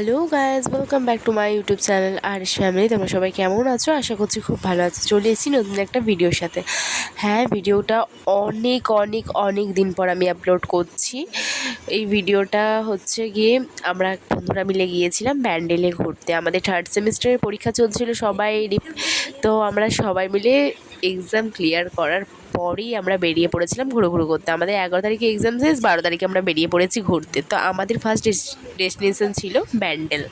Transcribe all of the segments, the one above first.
Hello guys welcome back to my YouTube channel R family তোমরা সবাই কেমন আছো? আশা করছি খুব ভালো আছো। চলে এসেছি নতুন একটা ভিডিওর সাথে। হ্যাঁ ভিডিওটা অনেক অনেক অনেক দিন পর আমি আপলোড করছি। এই ভিডিওটা হচ্ছে গিয়ে আমরা বন্ধুরা মিলে গিয়েছিলাম ব্যান্ডেলে ঘুরতে। আমাদের থার্ড সেমিস্টারের পরীক্ষা চলছিল সবাই, তো আমরা সবাই মিলে এক্সাম ক্লিয়ার করার পরেই আমরা বেরিয়ে পড়েছিলাম ঘুরো ঘুরো করতে। আমাদের এগারো তারিখে এক্সাম শেষ, বারো তারিখে আমরা বেরিয়ে পড়েছি ঘুরতে। তো আমাদের ফার্স্ট ডেস্টিনেশন ছিল ব্যান্ডেল।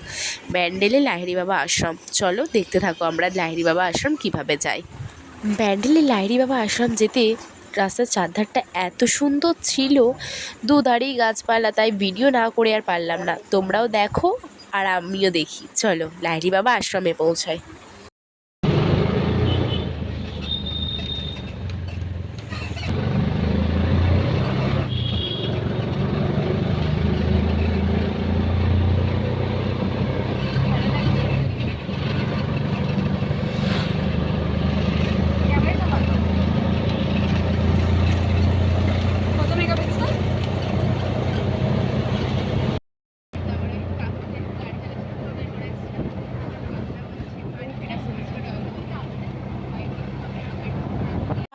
ব্যান্ডেলে লাহিড়ি বাবা আশ্রম। চলো দেখতে থাকো আমরা লাহিড়ি বাবা আশ্রম কীভাবে যাই ব্যান্ডেলে লাহিড়ি বাবা আশ্রম যেতে রাস্তার চারধারটা এত সুন্দর ছিল দুধারেই গাছপালা, তাই ভিডিও না করে আর পারলাম না। তোমরাও দেখো আর আমিও দেখি। চলো লাহিড়ি বাবা আশ্রমে পৌঁছাই।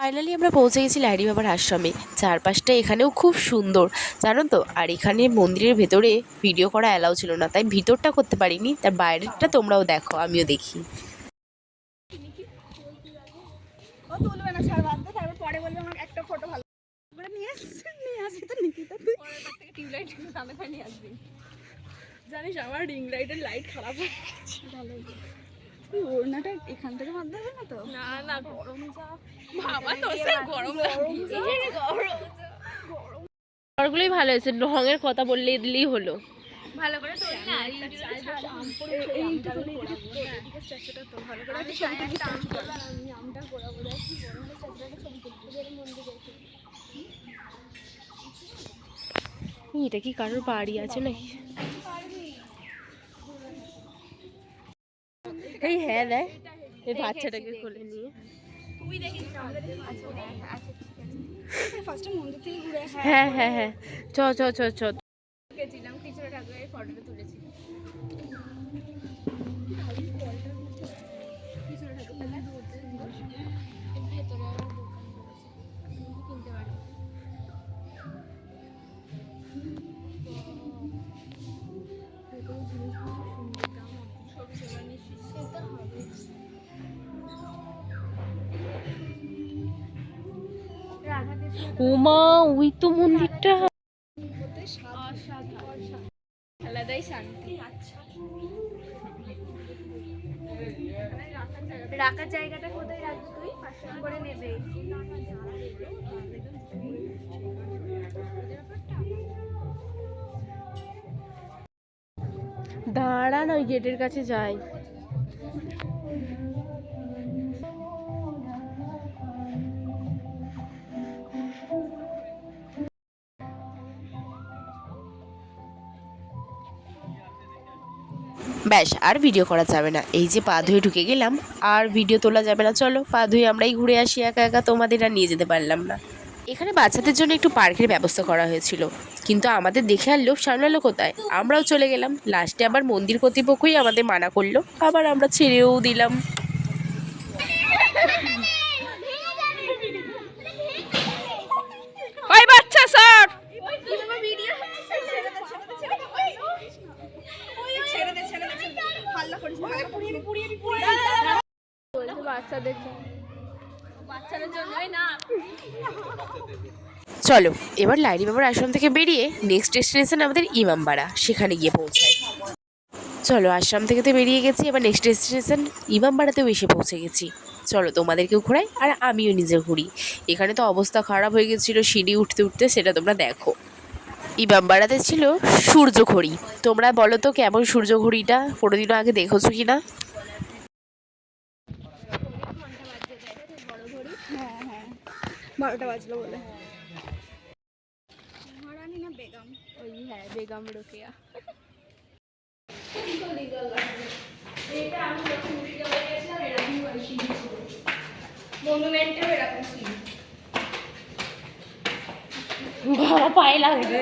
ফাইনালি আমরা পৌঁছে গেছি লাহিড়ি বাবার আশ্রমে। চারপাশটা এখানেও খুব সুন্দর। জানো তো? আর এখানে মন্দিরের ভেতরে ভিডিও করা অ্যালাউ ছিল না, তাই ভিতরটা করতে পারিনি। তার বাইরেরটা তোমরাও দেখো, আমিও দেখি। জানিস আমার রিং লাইটের লাইট খারাপ হয়ে গেছে। ভালো ওড়নাটা এখান থেকে বাদ দেবে না তো? না না গরম যা বাবা তো সে গরম ঘরগুলোই ভালো হয়েছে রঙের কথা বললে দিলেই হলো। ভালো করে তোল না এইটা তোল এদিকে স্ট্যাচুটা তোল ভালো করে আমি ছবি তুলি। আমি আমটা করাবো দেখ কি স্ট্যাচুটা ছবি তুলতে মন্দির দেখি। এটা কি কারোর বাড়ি আছে নাকি? এই হ্যাঁ দেখ। এই বাচ্চাটাকে কোলে নিয়ে আসি। হ্যাঁ হ্যাঁ হ্যাঁ। চ চ চ চ। গেছিলাম ঠাকুরের ফটোটা তুলেছি। ওমা ওই তো মন্দিরটা। আলাদাই শান্তি রাখার জায়গাটা কোথায় রাখবি তুই? পাঁচশো করে নেবে। দাঁড়া ওই গেটের কাছে যাই। ব্যাস, আর ভিডিও করা যাবে না। এই যে পা ধুয়ে ঢুকে গেলাম, আর ভিডিও তোলা যাবে না। চলো, পা ধুয়ে আমরাই ঘুরে আসি, একা একা তোমাদের আর নিয়ে যেতে পারলাম না। এখানে বাচ্চাদের জন্য একটু পার্কের ব্যবস্থা করা হয়েছিল। কিন্তু আমাদের দেখে আর লোক সামলালো কোথায়? আমরাও চলে গেলাম। লাস্টে আবার মন্দির কর্তৃপক্ষই আমাদের মানা করল। আবার আমরা ছেড়েও দিলাম। চলো, এবার লাইরি বাবার আশ্রম থেকে বেরিয়ে নেক্সট ডেস্টিনেশন আমাদের ইমামবাড়া, সেখানে গিয়ে পৌঁছাই। চলো, আশ্রম থেকে তো বেরিয়ে গেছি, এবার নেক্সট ডেস্টিনেশন ইমামবাড়াতেও এসে পৌঁছে গেছি। চলো, তোমাদেরকেও ঘোরাই, আর আমিও নিজে ঘুরি। এখানে তো অবস্থা খারাপ হয়ে গেছিল, সিঁড়ি উঠতে উঠতে, সেটা তোমরা দেখো। ইমামবাড়াতে ছিল সূর্যঘড়ি তোমরা বলো তো কেমন সূর্যঘড়িটা কোনোদিনও আগে দেখেছ কি না হ্যাঁ বারোটা বাজলো বলে। মহারানী না বেগম? ওই হ্যাঁ বেগম রোকেয়া। মনুমেন্টেও এরকম ছিল। বাবা পায়ে লাগবে।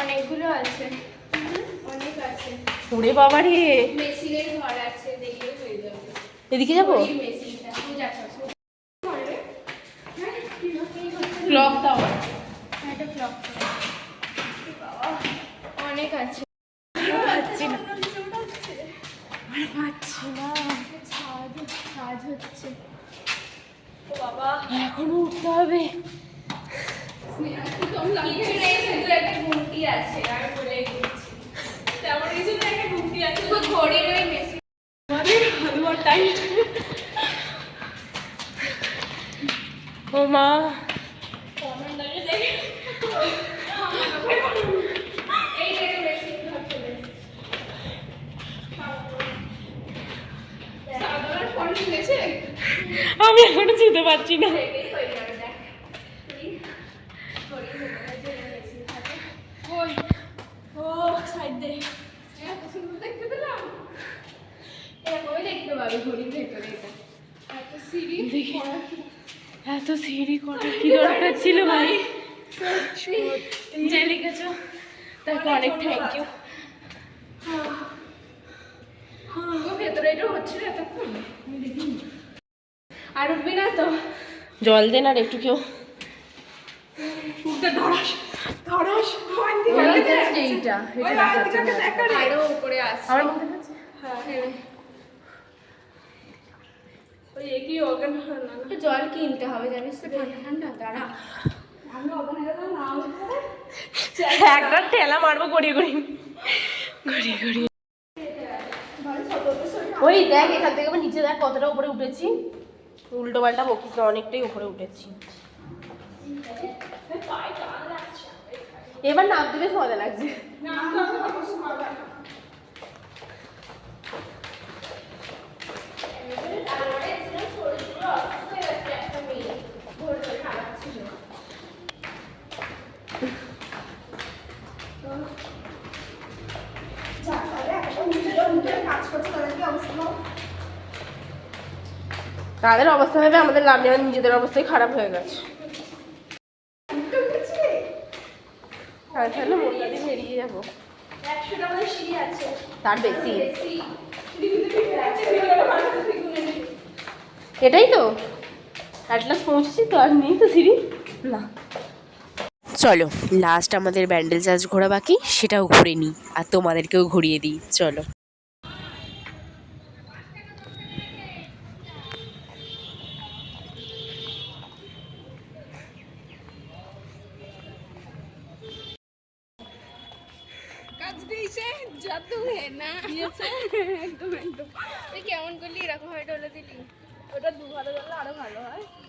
অনেকগুলো আছে। অনেক আছে। ওরে বাবা রে। মেশিনের ঘর আছে দেখলে হয়ে যাবে। এদিকে যাব? মেশিনটা পূজা করছ। ক্লক টাওয়ার ক্লক অনেক আছে। পাচ্ছি না। আর পাচ্ছি না। ছাদ হচ্ছে। এখনও উঠতে হবে। ও মা। আমি এখনও ছুতে পারছি না থেকেই হয়ে যাবে দেখ ঘড়ির ভেতরে যে মেশিন থাকে ওই ও সাইড দে এত সুন্দর দেখতে পেলাম এরকমই দেখতে পাবে ঘড়ির ভেতরে এটা। এত সিঁড়ি করা কি দরকার ছিল ভাই? যে লিখেছো তাকে অনেক থ্যাংক ইউ ও ভেতরে এটা হচ্ছিল এতক্ষণ। আর উঠবি না তো। জল দেন আর একটু কেউ এইটা আরও উপরে আমার আছে? ওই একই অর্গান না। জল কিনতে হবে জানিস তো ঠান্ডা ঠান্ডা দাঁড়া। একটা ঠেলা মারবো গড়িয়ে গড়িয়ে। গড়িয়ে গড়িয়ে। ওই দেখ এখান থেকে নিচে দেখ কতটা উপরে উঠেছি। উল্টো পাল্টা বকিস না অনেকটাই উপরে উঠেছি। এবার নাম দিলে মজা লাগছে। তাদের অবস্থা ভেবে আমাদের লাভ নেওয়ার নিজেদের অবস্থাই খারাপ হয়ে গেছে। তাহলে যাব। তার বেশি। এটাই তো। অ্যাটলাস পৌঁছেছি তো, আর নেই তো সিঁড়ি। না। চলো লাস্ট আমাদের ব্যান্ডেল চার্জ ঘোরা বাকি, সেটাও ঘুরে নিই, আর তোমাদেরকেও ঘুরিয়ে দিই, চলো। জাদু হে না একদম একদম কেমন করলি? এরকম ভাবে ডলে ওটা দু ভালো আরও ভালো হয়।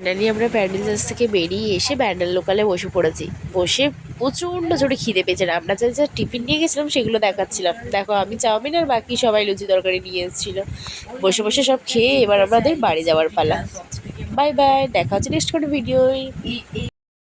ফাইনালি আমরা প্যান্ডেল চার্জ থেকে বেরিয়ে এসে ব্যান্ডেল লোকালে বসে পড়েছি। বসে প্রচণ্ড জোরে খিদে পেয়েছে না। আমরা যা যা টিফিন নিয়ে গেছিলাম সেগুলো দেখাচ্ছিলাম। দেখো, আমি চাউমিন আর বাকি সবাই লুচি তরকারি নিয়ে এসেছিল। বসে বসে সব খেয়ে এবার আমাদের বাড়ি যাওয়ার পালা। বাই বাই, দেখা হচ্ছে নেক্সট কোনো ভিডিওই